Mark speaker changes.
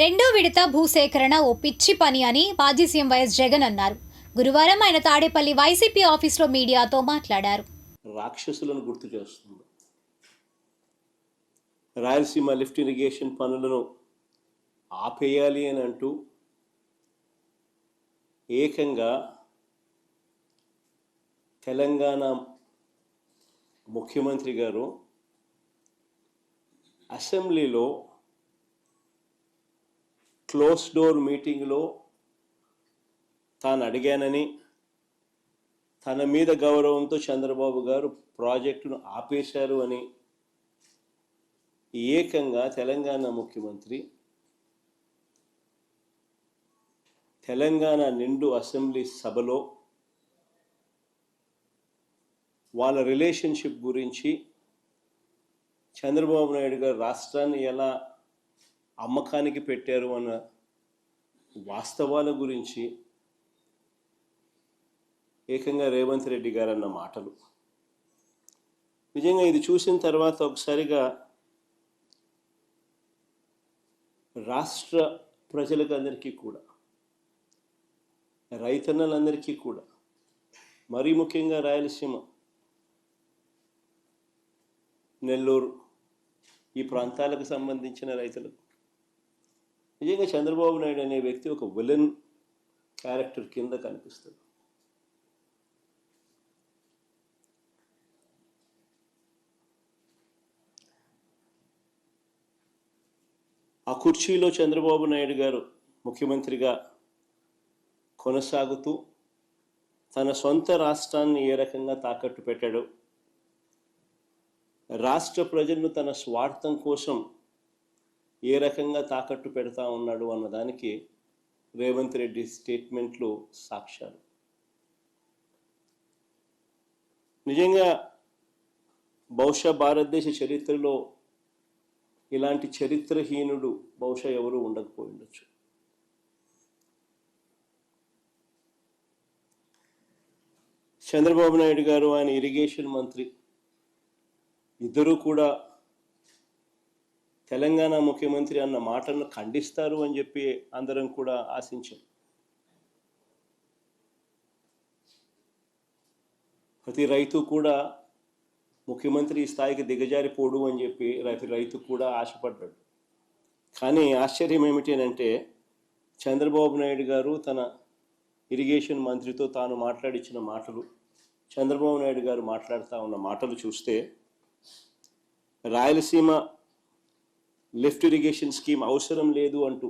Speaker 1: రెండో విడత భూసేకరణ ఓ పిచ్చి పని అని మాజీ సీఎం వైఎస్ జగన్ అన్నారు. గురువారం ఆయన తాడేపల్లి వైసీపీ ఆఫీస్లో మీడియాతో మాట్లాడారు.
Speaker 2: రాక్షసులను గుర్తు చేస్తుంది. రాయలసీమ లిఫ్ట్ ఇరిగేషన్ పనులను ఆపేయాలి అని అంటూ ఏకంగా తెలంగాణ ముఖ్యమంత్రి గారు అసెంబ్లీలో క్లోజ్ డోర్ మీటింగ్లో తాను అడిగానని తన మీద గౌరవంతో చంద్రబాబు గారు ప్రాజెక్టును ఆపేశారు అని ఏకంగా తెలంగాణ ముఖ్యమంత్రి తెలంగాణ నిండు అసెంబ్లీ సభలో వాళ్ళ రిలేషన్షిప్ గురించి చంద్రబాబు నాయుడు గారు రాష్ట్రాన్ని ఎలా అమ్మకానికి పెట్టారు అన్న వాస్తవాల గురించి ఏకంగా రేవంత్ రెడ్డి గారు అన్న మాటలు. నిజంగా ఇది చూసిన తర్వాత ఒకసారిగా రాష్ట్ర ప్రజలకు అందరికీ కూడా రైతన్నలందరికీ కూడా మరీ ముఖ్యంగా రాయలసీమ నెల్లూరు ఈ ప్రాంతాలకు సంబంధించిన రైతులకు నిజంగా చంద్రబాబు నాయుడు అనే వ్యక్తి ఒక విలన్ క్యారెక్టర్ కింద కనిపిస్తుంది ఆ కుర్చీలో చంద్రబాబు నాయుడు గారు ముఖ్యమంత్రిగా కొనసాగుతూ తన సొంత రాష్ట్రాన్ని ఏ రకంగా తాకట్టు పెట్టాడో రాష్ట్ర ప్రజలను తన స్వార్థం కోసం ఏ రకంగా తాకట్టు పెడతా ఉన్నాడు అన్నదానికి రేవంత్ రెడ్డి స్టేట్మెంట్లు సాక్ష్యాలు. నిజంగా బహుశా భారతదేశ చరిత్రలో ఇలాంటి చరిత్రహీనుడు బహుశా ఎవరు ఉండకపోయి ఉండొచ్చు చంద్రబాబు నాయుడు గారు ఆయన ఇరిగేషన్ మంత్రి ఇద్దరూ కూడా తెలంగాణ ముఖ్యమంత్రి అన్న మాటను ఖండిస్తారు అని చెప్పి అందరం కూడా ఆశించాం. ప్రతి రైతు కూడా ముఖ్యమంత్రి ఈ స్థాయికి దిగజారిపోడు అని చెప్పి ప్రతి రైతు కూడా ఆశపడ్డాడు. కానీ ఆశ్చర్యం ఏమిటి అంటే చంద్రబాబు నాయుడు గారు తన ఇరిగేషన్ మంత్రితో తాను మాట్లాడిచ్చిన మాటలు చంద్రబాబు నాయుడు గారు మాట్లాడుతూ ఉన్న మాటలు చూస్తే రాయలసీమ లిఫ్ట్ ఇరిగేషన్ స్కీమ్ అవసరం లేదు అంటూ